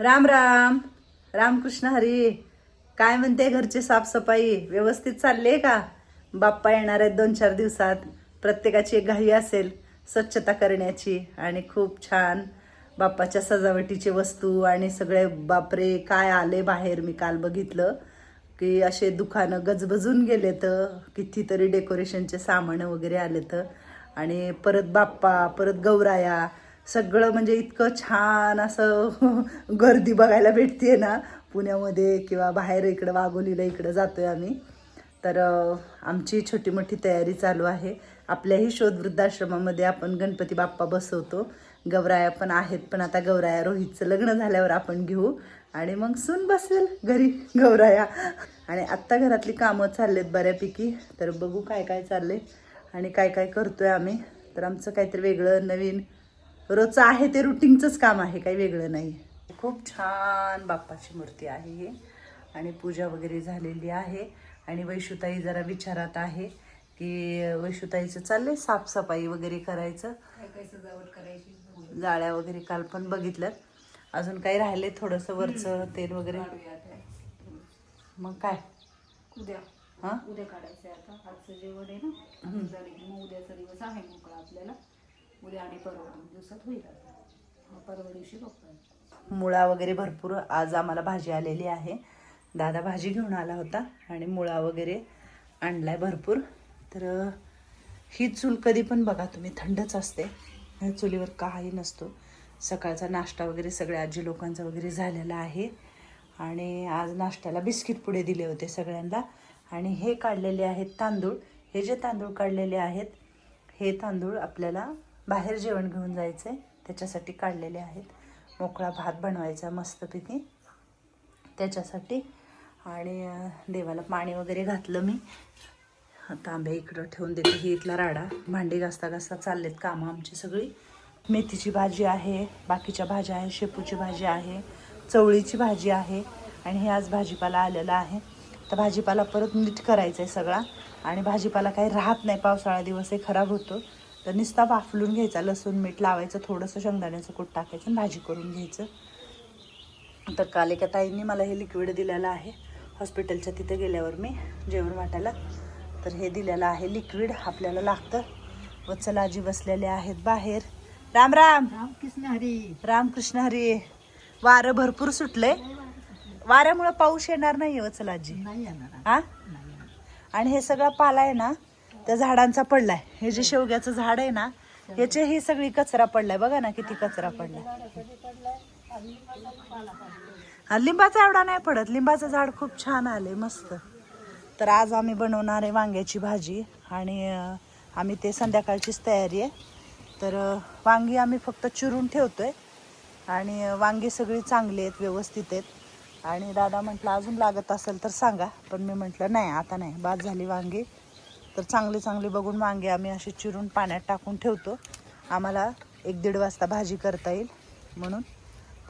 राम राम. रामकृष्ण हरी. काय म्हणते घरची साफसफाई? व्यवस्थित चालली आहे का? बाप्पा येणार आहेत दोन चार दिवसात. प्रत्येकाची एक घाई असेल स्वच्छता करण्याची. आणि खूप छान बाप्पाच्या सजावटीची वस्तू आणि सगळे बापरे काय आले बाहेर? मी काल बघितलं की असे दुकानं गजबजून गेले तर कितीतरी डेकोरेशनचे सामानं वगैरे आले तर आणि परत बाप्पा परत गौराया सगळं म्हणजे इतकं छान असं गर्दी बघायला भेटते ना. पुण्यामध्ये किंवा बाहेर इकडं वाघोलीला इकडं जातो आहे आम्ही. तर आमची छोटी मोठी तयारी चालू आहे. आपल्याही शोध वृद्धाश्रमामध्ये आपण गणपती बाप्पा बसवतो. गौराया पण आहेत पण आता गौराया रोहितचं लग्न झाल्यावर आपण घेऊ. आणि मग सून बसेल घरी गौराया. आणि आत्ता घरातली कामं चाललेत बऱ्यापैकी. तर बघू काय काय चालले आणि काय काय करतोय आम्ही. तर आमचं काहीतरी वेगळं नवीन रोजचं आहे ते रुटीनचंच काम आहे काही वेगळं नाही. खूप छान बाप्पाची मूर्ती आहे ही. आणि पूजा वगैरे झालेली आहे. आणि वैशुताई जरा विचारात आहे की वैशुताईचं चाललंय साफसफाई वगैरे करायचं? जाळ्या वगैरे काल पण बघितलं अजून काही राहिले थोडंसं वरचं तेल वगैरे? मग काय? उद्या. हा? उद्या काढायचं आता. आजचं जेवण आहे ना. उद्याचा दिवस आहे मोकळा आपल्याला. उद्या आणि परवा दोन दिवसात होईल आता. मग परवा दिवशी बघतो मुळा वगैरे भरपूर आज आम्हाला भाजी आलेली आहे. दादा भाजी घेऊन आला होता आणि मुळा वगैरे आणलाय भरपूर. तर ही चूल कधी पण बघा तुम्ही थंडच असते. ह्या चुलीवर काही नसतो. सकाळचा नाश्ता वगैरे सगळ्या आजी लोकांचा वगैरे झालेला आहे. आणि आज नाश्त्याला बिस्किट पुढे दिले होते सगळ्यांना. आणि हे काढलेले आहेत तांदूळ. हे जे तांदूळ काढलेले आहेत हे तांदूळ आपल्याला बाहेर जेवण घेऊन जायचं आहे त्याच्यासाठी काढलेले आहेत. मोकळा भात बनवायचा मस्तपैकी. त्याच्यासाठी. आणि देवाला पाणी वगैरे घातलं मी. तांबे इकडं ठेवून देते. ही इथला राडा. भांडी घासता घासता चाललेत कामं आमची सगळी. मेथीची भाजी आहे. बाकीच्या भाज्या आहे शेपूची भाजी आहे. चवळीची भाजी आहे. आणि हे आज भाजीपाला आलेला आहे. तर भाजीपाला परत नीट करायचा आहे सगळा. आणि भाजीपाला काही राहत नाही. पावसाळा दिवस हे खराब होतो. तर नुसता वाफलून घ्यायचा लसूण मीठ लावायचं थोडंसं शेंगदाण्याचं कूट टाकायचं आणि भाजी करून घ्यायचं. तर काल एका ताईंनी मला हे लिक्विड दिलेलं आहे. हॉस्पिटलच्या तिथे गेल्यावर मी जेवण वाटायला. तर हे दिलेलं आहे लिक्विड आपल्याला लागतं. वत्सलाजी बसलेले आहेत बाहेर. राम राम. रामकृष्ण हरी. रामकृष्ण हरी. वारं भरपूर सुटलंय. वाऱ्यामुळं पाऊस येणार नाही वत्सलाजी नाही येणार. हा? आणि हे सगळा पाला आहे ना त्या झाडांचा पडलाय. हे जे शेवग्याचं झाड आहे ना याचे ही सगळी कचरा पडलाय. बघा ना किती कचरा पडलाय. लिंबाचा एवढा नाही पडत. लिंबाचं झाड खूप छान आले मस्त. तर आज आम्ही बनवणार आहे वांग्याची भाजी आणि आम्ही ते संध्याकाळचीच तयारी आहे. तर वांगी आम्ही फक्त चिरून ठेवतोय. आणि वांगी सगळी चांगली आहेत व्यवस्थित आहेत. आणि दादा म्हटलं अजून लागत असेल तर सांगा. पण मी म्हटलं नाही आता नाही. बाद झाली वांगी. तर चांगली चांगली बघून वांगे आम्ही असे चिरून पाण्यात टाकून ठेवतो. आम्हाला एक दीड वाजता भाजी करता येईल म्हणून.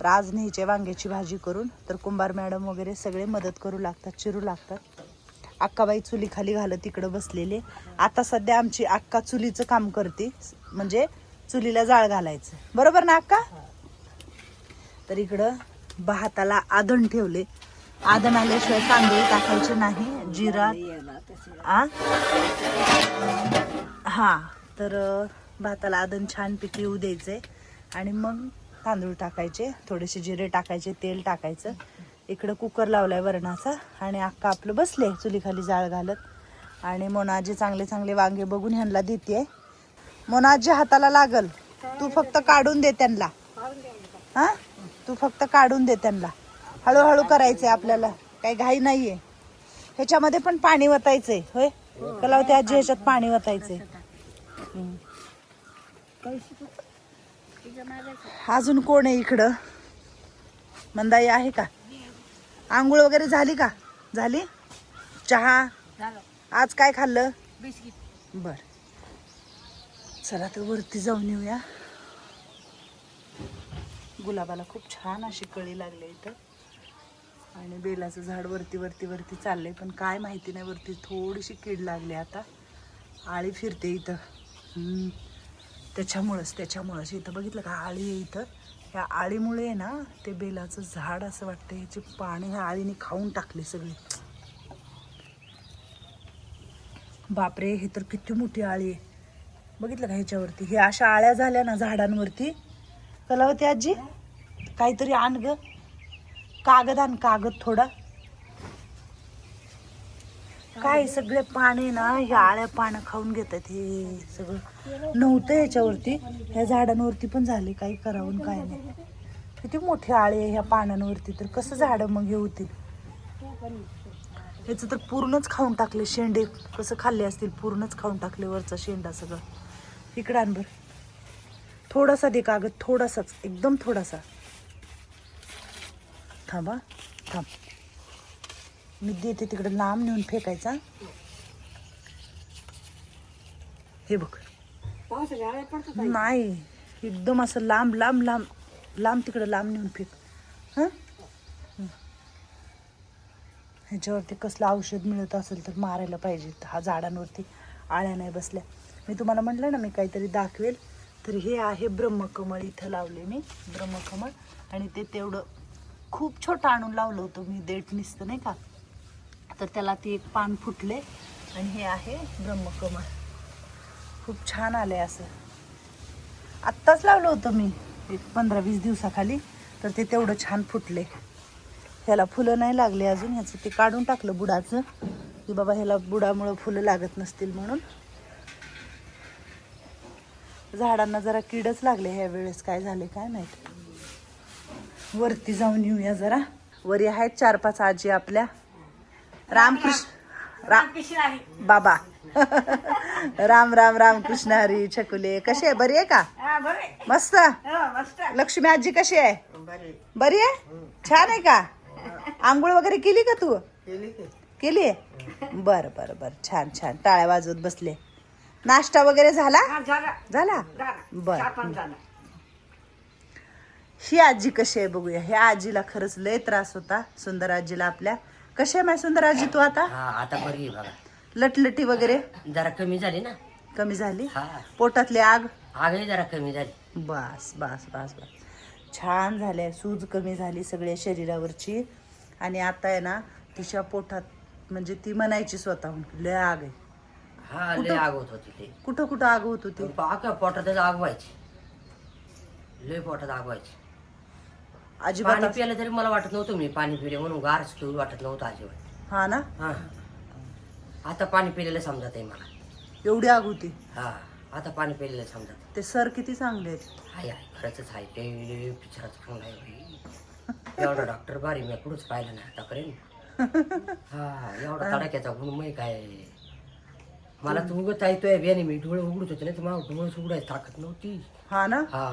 तर आज न्यायचे वांग्याची भाजी करून तर कुंभार मॅडम वगैरे सगळे मदत करू लागतात चिरू लागतात. अक्काबाई चुलीखाली घालत तिकडं बसलेले. आता सध्या आमची अक्का चुलीचं काम करते म्हणजे चुलीला जाळ घालायचं. बरोबर ना अक्का? तर इकडं भाताला आदण ठेवले. आदण आल्याशिवाय तांदूळ टाकायचे नाही जिरा आ? हा तर भाताला आदन छान पिकी येऊ द्यायचे. आणि मग तांदूळ टाकायचे थोडेसे जिरे टाकायचे तेल टाकायचं. इकडं कुकर लावलाय वरणाचा आणि अक्का आपलं बसले चुलीखाली जाळ घालत. आणि मोनाजी चांगले चांगले वांगे बघून ह्यांना देते मोनाजी हाताला लागल. तू फक्त काढून दे त्यांना. हा? तू फक्त काढून दे त्यांना. हळूहळू करायचंय आपल्याला. काही घाई नाहीये. ह्याच्यामध्ये पण पाणी वतायचंय. होय? कलावते आजी ह्याच्यात पाणी वतायचंय. हम्म. अजून कोण आहे इकडं? मंदाई आहे का? आंघोळ वगैरे झाली का? झाली? चहा? आज काय खाल्लं? बर. चला तर वरती जाऊन येऊया. गुलाबाला खूप छान अशी कळी लागली इथं. आणि बेलाचं झाड वरती वरती वरती चाललंय. पण काय माहिती नाही वरती थोडीशी कीड लागली आता. आळी फिरते इथं. त्याच्यामुळंच त्याच्यामुळंच. इथं बघितलं का? आळी आहे इथं. ह्या आळीमुळे आहे ना ते बेलाचं झाड असं वाटतं ह्याची पाने ह्या आळीने खाऊन टाकली सगळी. बापरे हे तर किती मोठी आळी आहे. बघितलं का ह्याच्यावरती? हे अशा आळ्या झाल्या ना झाडांवरती? कलावती आजी? काहीतरी आण गं. कागद आण कागद थोडा. काय सगळे पाने ना ह्या आळ्या पानं खाऊन घेतात हे सगळं. नव्हतं याच्यावरती. ह्या झाडांवरती पण झाले काही करावं काय नाही. किती मोठी आळे ह्या पानांवरती तर कसं झाडं मग हे होतील? ह्याचं तर पूर्णच खाऊन टाकले शेंडे कसं खाल्ले असतील पूर्णच खाऊन टाकले वरचा शेंडा सगळं. इकडं बरं. थोडासा दे कागद थोडासाच एकदम थोडासा. थांबा थांब. मी देते तिकडे लांब नेऊन फेकायचा. हे बघ. नाही एकदम असं लांब लांब लांब लांब तिकडे लांब नेऊन फेक. हां? ह्याच्यावरती कसलं औषध मिळत असेल तर मारायला पाहिजे. हा झाडांवरती आळ्या नाही बसल्या. मी तुम्हाला म्हटलं ना मी काहीतरी दाखवेल. तर हे आहे ब्रह्मकमळ इथं लावले मी ब्रह्मकमळ. आणि ते तेवढं खूप छोटं आणून लावलं होतं मी देठ निसतं नाही का? तर त्याला ती एक पान फुटले आणि हे आहे ब्रह्मकमळ. खूप छान आले असं. आत्ताच लावलं होतं मी एक पंधरा वीस दिवसाखाली तर ते तेवढं छान फुटले. ह्याला फुलं नाही लागले अजून ह्याचं ते काढून टाकलं बुडाचं की बाबा ह्याला बुडामुळं फुलं लागत नसतील म्हणून. झाडांना जरा किडच लागले ह्या वेळेस काय झाले काय माहीत. वरती जाऊन येऊया जरा. वरी आहेत चार पाच आजी आपल्या. रामकृष्ण राम बाबा. राम राम राम कृष्ण हरी छकुले. कशी आहे? बरी आहे का? मस्त? लक्ष्मी आजी कशी आहे? बरी आहे. छान आहे का? आंघोळ वगैरे केली का तू? केली आहे? बरं बरं बरं. छान छान. टाळ्या वाजवत बसले. नाश्ता वगैरे झाला? झाला. बर. ही आजी कशी आहे बघूया. ह्या आजीला खरंच लय त्रास होता सुंदर आजीला आपल्या. कशी आहे माय सुंदर आजी तू आता? हा आता बरी आहे बघा. लटलटी वगैरे? जरा कमी झाली ना? कमी झाली? हा. पोटातली आग? आगही जरा कमी झाली. बस बस बस बस. छान झाले सूज कमी झाली सगळ्या शरीरावरची. आणि आता आहे ना तिच्या पोटात म्हणजे ती म्हणायची स्वतःहून लय आग आहे. हा लय आग होत होती ते. कुठं कुठं आग होत होती? पाका पोटातच आग व्हायची. लय पोटात आग व्हायची. अजिबात पाणी प्यायलं तरी मला वाटत नव्हतं मी पाणी पिले म्हणून गार पिऊ वाटत नव्हतं अजिबात. हा ना? हा. आता पाणी पिलेलं समजत आहे मला. एवढी आग होती हा आता पाणी पिलेलं समजत ते सर किती चांगले आहेत. हाय हाय खरंच आहे ते पिक्चराचं चांगलं आहे बाई. एवढा डॉक्टर बारी मी कुठंच पाहिलं नाही आतापर्यंत. हा एवढा तडाख्याचा गुण मग काय? मला तू उगत ऐकतोय बेने मी डोळे उघडत होते नाही तर मला डोळेच उघडायची ताकद नव्हती. हा ना? हा.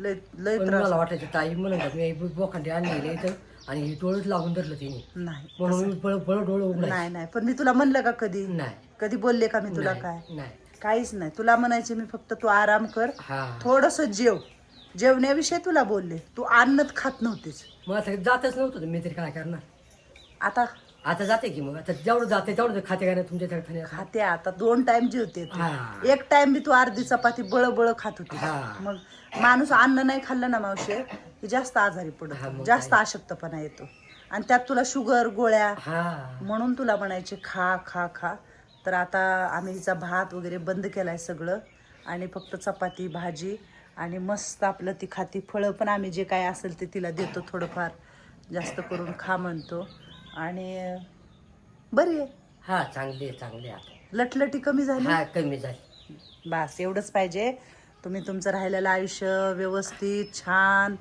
लय लय पण त्रास मला वाटायचं ताई म्हणून मी बोखांडी आणलेले इथं आणि हे डोळेच लागून धरलं तिने. नाही म्हणून मी पळ पळ डोळे उघडाय नाही नाही. पण मी तुला म्हणलं का कधी? नाही. कधी बोलले का मी तुला काय? नाही. काहीच नाही. तुला म्हणायचे मी फक्त तू आराम कर हा. थोडस जेव. जेवण्याविषयी तुला बोलले. तू अन्नच खात नव्हतीस. मग आता जातच नव्हतं मी तरी काय करणार? आता आता जाते की मग? आता जेवढं जाते तेवढं खाते का नाही तुमच्या त्या खाते आता दोन टाइम जेवते तू. हा. एक टाइम बी तू अर्धी चपाती बळ बळ खात होती. हा. मग माणूस अन्न नाही खाल्लं ना मावशे की जास्त आजारी हा, पडतो जास्त अशक्तपणा येतो. आणि त्यात तुला शुगर गोळ्या हा. म्हणून तुला म्हणायचे खा खा खा. तर आता आम्ही हिचा भात वगैरे बंद केलाय सगळं. आणि फक्त चपाती भाजी आणि मस्त आपलं ती खाती फळं पण आम्ही जे काय असेल ते तिला देतो थोडंफार. जास्त करून खा म्हणतो. आणि बरी. आहे हा चांगली आहे चांगली आहे आता. लटलटी कमी झाली? हा कमी झाली. बस एवढंच पाहिजे. तुम्ही तुमचं राहिलेलं आयुष्य व्यवस्थित छान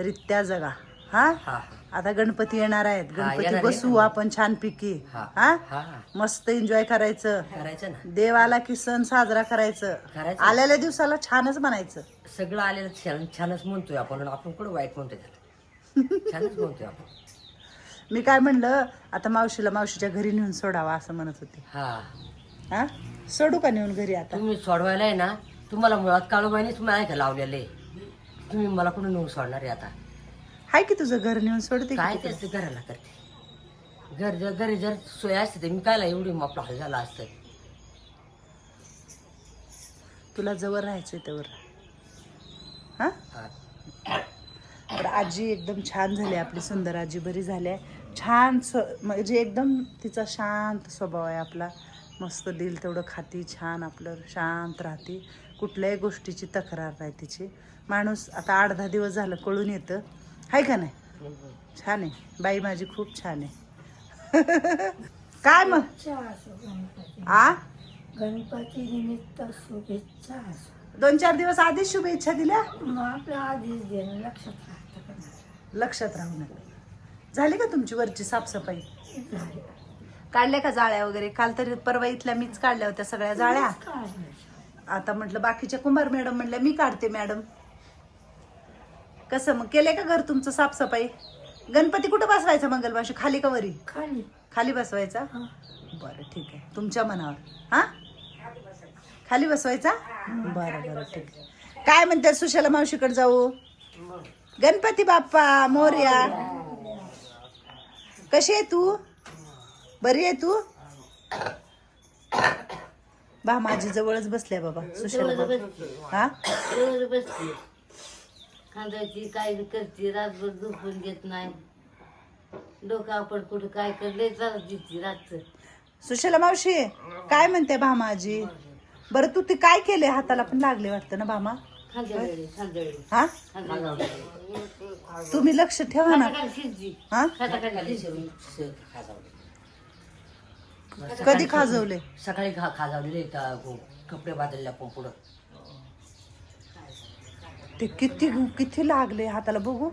रित्या जगा. हा? हा आता गणपती येणार आहेत. गणपती आहे. बसू आपण छानपैकी. हा हा? हा. मस्त एन्जॉय करायचं. करायचं ना. देव आला की सण साजरा करायचं. करायचं. आलेल्या दिवसाला छानच म्हणायचं. सगळं आलेलं छान छानच म्हणतोय आपण आणि आपण कुठं वाईट म्हणतोय त्याला? छानच म्हणतोय आपण. मी काय म्हणलं आता मावशीला मावशीच्या घरी नेऊन सोडावा असं म्हणत होते. हा. हा? सोडू का नेऊन घरी आता? तुम्ही सोडवायला आहे ना तुम्हाला मुळात काळूबाईने तुम्ही आहे का लावलेले. तुम्ही मला कुठं नेऊन सोडणार आहे आता? हाय की तुझं घर नेऊन सोडते काय की तेच घराला करते? घर जर घरी जर सोय असते तर मी कायला एवढी आपला हाल झाला असतं? तुला जवळ राहायचंय तेवढं. हा? हा. तर आजी एकदम छान झाली आपली सुंदर आजी बरी झाली आहे. छान स म्हणजे एकदम तिचा शांत स्वभाव आहे आपला. मस्त दिल तेवढं खाती छान आपलं शांत राहते. कुठल्याही गोष्टीची तक्रार नाही तिची. माणूस आता आठ दहा दिवस झालं कळून येतं. आहे का नाही? छान आहे. बाई माझी खूप छान आहे. काय मग? आ? गणपती निमित्त शुभेच्छा दोन चार दिवस आधीच शुभेच्छा दिल्या? आधीच देणं लक्षात राहतं? लक्षात राहू नका. झाली का तुमची वरची साफसफाई. काढल्या का जाळ्या वगैरे? काल तरी परवा इथल्या मीच काढल्या होत्या सगळ्या जाळ्या. आता म्हटलं बाकीच्या कुंभार मॅडम म्हणल्या मी काढते मॅडम. कसं मग केलंय का घर तुमचं साफसफाई? गणपती कुठं बसवायचा मंगलमाशी खाली का वरी? खाली. खाली बसवायचा. बरं ठीक आहे. तुमच्या मनावर. हा? खाली बसवायचा? बरं बरं ठीक आहे. काय म्हणते सुशाला मावशीकडे जाऊ? गणपती बाप्पा मोर्या. कशी आहे तू? बरी आहे तू? बा माझी जवळच बसल्या बाबा सुशाला. हा? खांदायची काय करते रातभर झोपून देत नाही. डोकं आपण कुठं काय करले चालत देते सुशाला मावशी काय म्हणते भामाजी बरं तू ते काय केले हाताला पण लागले वाटतं ना भामा? खांद्यावेळी खांद्यावेळी. हा? तुम्ही लक्ष ठेवा ना. हा? कधी खाजवले? सकाळी खा खाजावलेले कपडे बादलल्या पण पुढं. ते किती किती लागले हाताला बघू?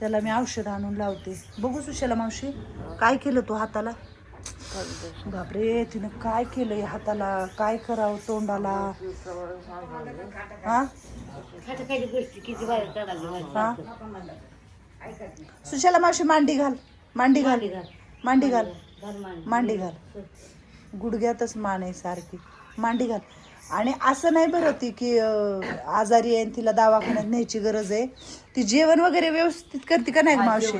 त्याला मी औषध आणून लावते. बघू सुशाला मावशी काय केलं तू हाताला? बापरे तिनं काय केलंय हाताला? काय करावं तोंडाला? हा? हा? सुशाला मावशी मांडी घाल. मांडी घाल. मांडी घाल. मांडी घाल. गुडघ्यातच मान आहे सारखी. मांडी घाल. आणि असं नाही बरं ती की आजारी आहे तिला दवाखान्यात न्यायची गरज आहे. ती जेवण वगैरे व्यवस्थित करते का नाही मावशी?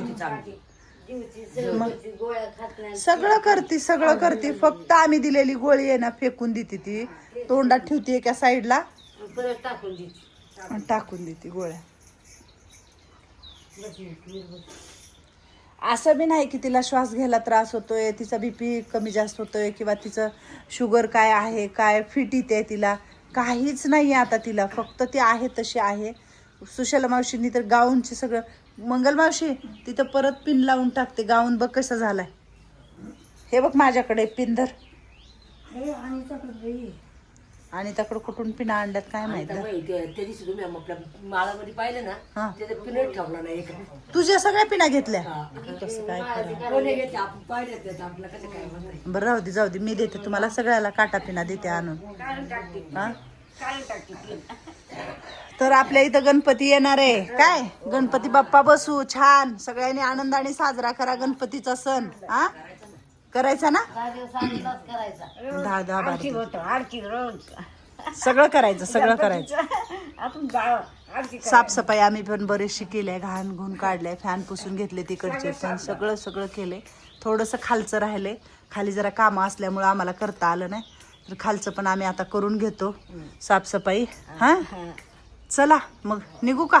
गोळ्या खात नाही सगळं करते सगळं करते. फक्त आम्ही दिलेली गोळी आहे ना फेकून देते ती. तोंडात ठेवते एका साईडला. परत टाकून देते आणि टाकून देते गोळ्या. असं बी नाही की तिला श्वास घ्यायला त्रास होतोय तिचा बीपी कमी जास्त होतोय किंवा तिचं शुगर काय आहे काय फिट येते तिला. काहीच नाही आता तिला. फक्त ती आहे तशी आहे. सुशाला मावशींनी तर गाऊनचे सगळं मंगल मावशी तिथं परत पिन लावून टाकते. गाऊन बघ कसा झालाय. हे बघ माझ्याकडे पिंधर हे आणि त्याकडे कुठून पिना आणल्यात काय माहीत पाहिलं. ना ठेवला नाही तुझ्या सगळ्या पिना घेतल्या? कसं काय बरं राहू दे जाऊ दे. मी देते तुम्हाला सगळ्याला काटा पिना देते आणून. हा? तर आपल्या इथं गणपती येणार आहे. काय? गणपती बाप्पा बसू छान. सगळ्यांनी आनंदाने साजरा करा गणपतीचा सण हा? करायचा ना? दहा दहा बारा सगळं करायचं सगळं करायचं. साफसफाई आम्ही पण बरेचशी केली आहे घाण घुण काढले फॅन पुसून घेतले तिकडचे पण सगळं सगळं केले थोडंसं खालचं राहिले खाली जरा कामं असल्यामुळं आम्हाला करता आलं नाही. तर खालचं पण आम्ही आता करून घेतो. साफसफाई हा? चला मग निघू का?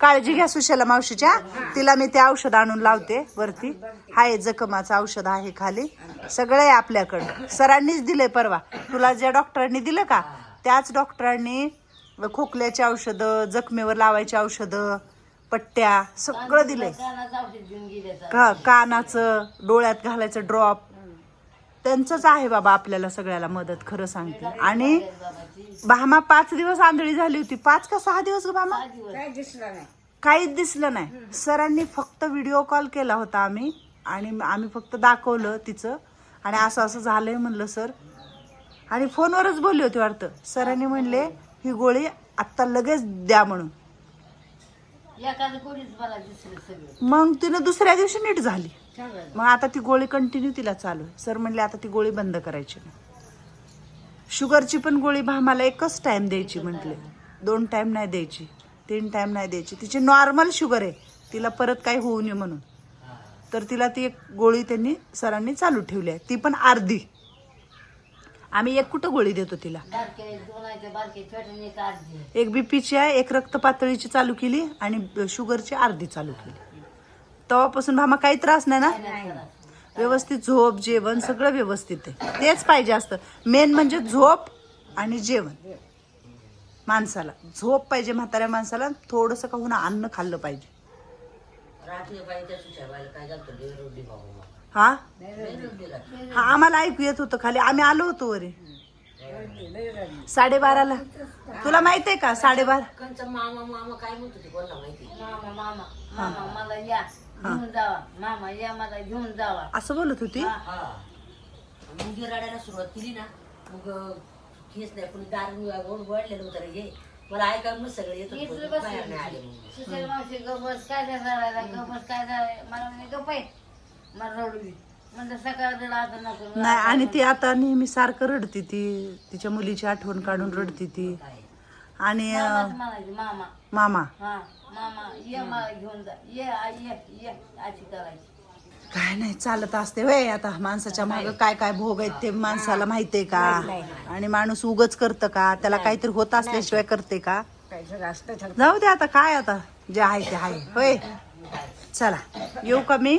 काळजी घ्या सुशाला मावशीच्या. तिला मी ते औषध आणून लावते वरती. हाय जखमाचं औषध आहे खाली. सगळं आहे आपल्याकडं. सरांनीच दिलंय परवा. तुला ज्या डॉक्टरांनी दिलं का त्याच डॉक्टरांनी खोकल्याची औषधं जखमेवर लावायची औषधं पट्ट्या सगळं दिलंय. का कानाचं डोळ्यात घालायचं ड्रॉप त्यांचंच आहे बाबा आपल्याला सगळ्याला मदत खरं सांगते. आणि भामा पाच दिवस आंधळी झाली होती. पाच का सहा दिवस ग भामा? काय दिसलं नाही. काहीच दिसलं नाही. सरांनी फक्त व्हिडिओ कॉल केला होता आम्ही. आणि आम्ही फक्त दाखवलं तिचं. आणि असं असं झालंय म्हणलं सर. आणि फोनवरच बोलली होती वाटतं. सरांनी म्हणले ही गोळी आत्ता लगेच द्या म्हणून. एखादं कोणीच मला दिसलं सगळं. मग तिनं दुसऱ्या दिवशी नीट झाली. मग आता ती गोळी कंटिन्यू तिला चालू आहे. सर म्हणले आता ती गोळी बंद करायची नाही शुगरची पण गोळी भामाला एकच टाइम द्यायची म्हटले. दोन टाइम नाही द्यायची. तीन टाइम नाही द्यायची. तिची नॉर्मल शुगर आहे. तिला परत काही होऊ नये म्हणून. तर तिला ती एक गोळी त्यांनी सरांनी चालू ठेवली आहे. ती पण अर्धी. आम्ही एक कुठं गोळी देतो तिला? एक बीपीची आहे एक रक्त पातळीची चालू केली आणि शुगरची अर्धी चालू केली. तेव्हापासून भामा काही त्रास नाही ना? व्यवस्थित झोप जेवण सगळं व्यवस्थित आहे. तेच पाहिजे असतं. मेन म्हणजे झोप आणि जेवण. माणसाला. झोप पाहिजे म्हाताऱ्या माणसाला. थोडंसं का होणार अन्न खाल्लं पाहिजे. रात्री बाई त्या सुशा बाईला काय झालं लय रडली बाबा मग. हा. हा आम्हाला ऐकू येत होतं खाली. आम्ही आलो होतो वरे. साडेबाराला. तुला माहीत आहे का? साडेबारा. कंचा मामा मामा काय म्हणत होते? कोणाला माहिती? मामा मामा. मामा मला या. घेऊन जावा. मामा या मला घेऊन जावा. असं बोलत होती? हा. मग जी रडायला सुरुवात केली ना मग हेच नाही कोणी दार वळलेलं होतं रे हे. मला ऐकाय मग सगळं येत हीच होतं बसली. बाहेर नाही आले मग सुशल मावशी गबस काय झाला गबस काय झालंय? मला म्हणे गप आहे. मला रडवी म्हणलं सकाळ रडा आता नको नाही आणि ती आता नेहमी सारखं रडती ती. तिच्या मुलीची आठवण काढून रडती ती. काय? आणि अं, मामाच म्हणायची मामा. मामा. हा मामा ये मला घेऊन जा. ये आई ये ये अशी करायची. काय नाही चालत असते वय आता. माणसाच्या माग काय? काय भोग आहेत ते माणसाला माहितीये का? आणि माणूस उगच करतं का? त्याला काहीतरी होत असल्याशिवाय करते का? जाऊ दे आता काय आता? जे आहे ते आहे. होय. चला. येऊ का मी?